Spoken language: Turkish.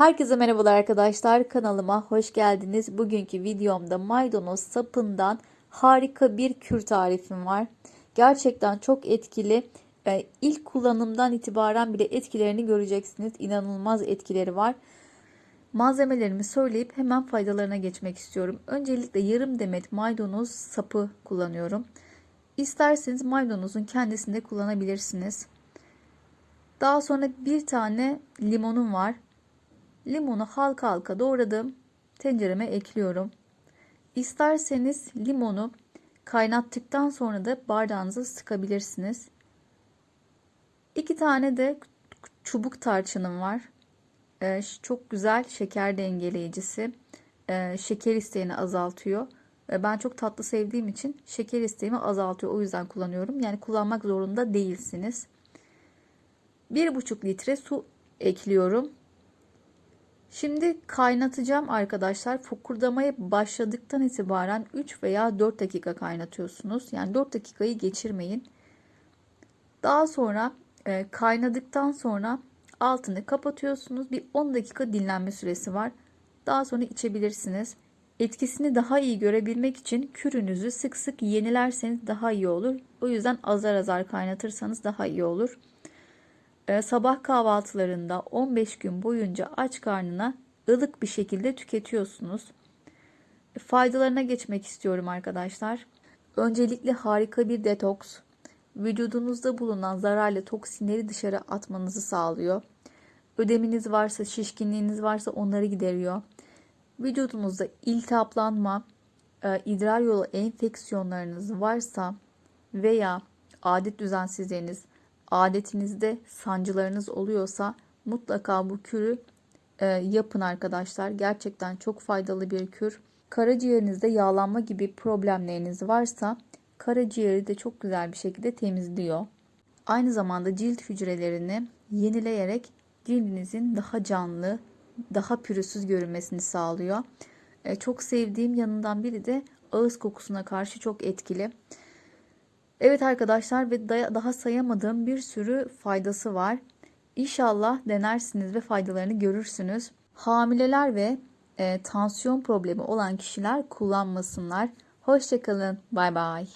Herkese merhabalar arkadaşlar. Kanalıma hoş geldiniz. Bugünkü videomda maydanoz sapından harika bir kür tarifim var. Gerçekten çok etkili. Ee, İlk kullanımdan itibaren bile etkilerini göreceksiniz. İnanılmaz etkileri var. Malzemelerimi söyleyip hemen faydalarına geçmek istiyorum. Öncelikle yarım demet maydanoz sapı kullanıyorum. İsterseniz maydanozun kendisini de kullanabilirsiniz. Daha sonra bir tane limonum var. Limonu halka halka doğradım. Tencereme ekliyorum. İsterseniz limonu kaynattıktan sonra da bardağınıza sıkabilirsiniz. İki tane de çubuk tarçınım var. Ee, çok güzel şeker dengeleyicisi. Ee, şeker isteğini azaltıyor. Ee, ben çok tatlı sevdiğim için şeker isteğimi azaltıyor. O yüzden kullanıyorum. Yani kullanmak zorunda değilsiniz. 1,5 litre su ekliyorum. Şimdi kaynatacağım arkadaşlar. Fokurdamaya başladıktan itibaren 3 veya 4 dakika kaynatıyorsunuz. Yani 4 dakikayı geçirmeyin. Daha sonra e, kaynadıktan sonra altını kapatıyorsunuz. Bir 10 dakika dinlenme süresi var. Daha sonra içebilirsiniz. Etkisini daha iyi görebilmek için kürünüzü sık sık yenilerseniz daha iyi olur. O yüzden azar azar kaynatırsanız daha iyi olur. Ee, sabah kahvaltılarında 15 gün boyunca aç karnına ılık bir şekilde tüketiyorsunuz. Faydalarına geçmek istiyorum arkadaşlar. Öncelikle harika bir detoks. Vücudunuzda bulunan zararlı toksinleri dışarı atmanızı sağlıyor. Ödeminiz varsa, şişkinliğiniz varsa onları gideriyor. Vücudunuzda iltihaplanma, e, idrar yolu enfeksiyonlarınız varsa veya adet düzensizliğiniz, adetinizde sancılarınız oluyorsa mutlaka bu kürü e, yapın arkadaşlar. Gerçekten çok faydalı bir kür. Karaciğerinizde yağlanma gibi problemleriniz varsa karaciğeri de çok güzel bir şekilde temizliyor. Aynı zamanda cilt hücrelerini yenileyerek cildinizin daha canlı, daha pürüzsüz görünmesini sağlıyor. E, çok sevdiğim yanından biri de ağız kokusuna karşı çok etkili. Evet arkadaşlar ve daha sayamadığım bir sürü faydası var. İnşallah denersiniz ve faydalarını görürsünüz. Hamileler ve e, tansiyon problemi olan kişiler kullanmasınlar. Hoşçakalın. Bay bay.